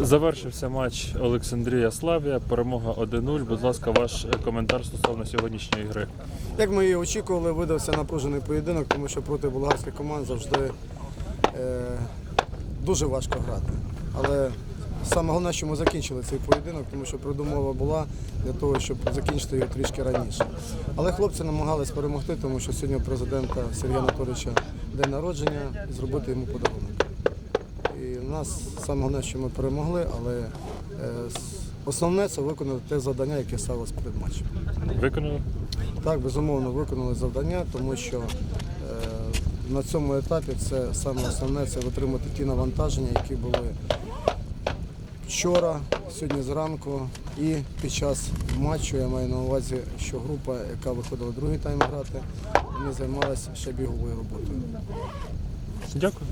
Завершився матч Олександрія Славія. Перемога 1-0. Будь ласка, ваш коментар стосовно сьогоднішньої гри. Як ми і очікували, видався напружений поєдинок, тому що проти болгарських команд завжди е, дуже важко грати. Але саме головне, що ми закінчили цей поєдинок, тому що передумова була для того, щоб закінчити його трішки раніше. Але хлопці намагались перемогти, тому що сьогодні президента Сергія Анатолійовича день народження і зробити йому подарунок. І в нас саме головне, що ми перемогли, але е, основне це виконати те завдання, яке ставилось перед матчем. Виконали? Так, безумовно, виконали завдання, тому що е, на цьому етапі це саме основне це витримати ті навантаження, які були вчора, сьогодні зранку і під час матчу. Я маю на увазі, що група, яка виходила другий тайм грати, вони займалися ще біговою роботою. Дякую.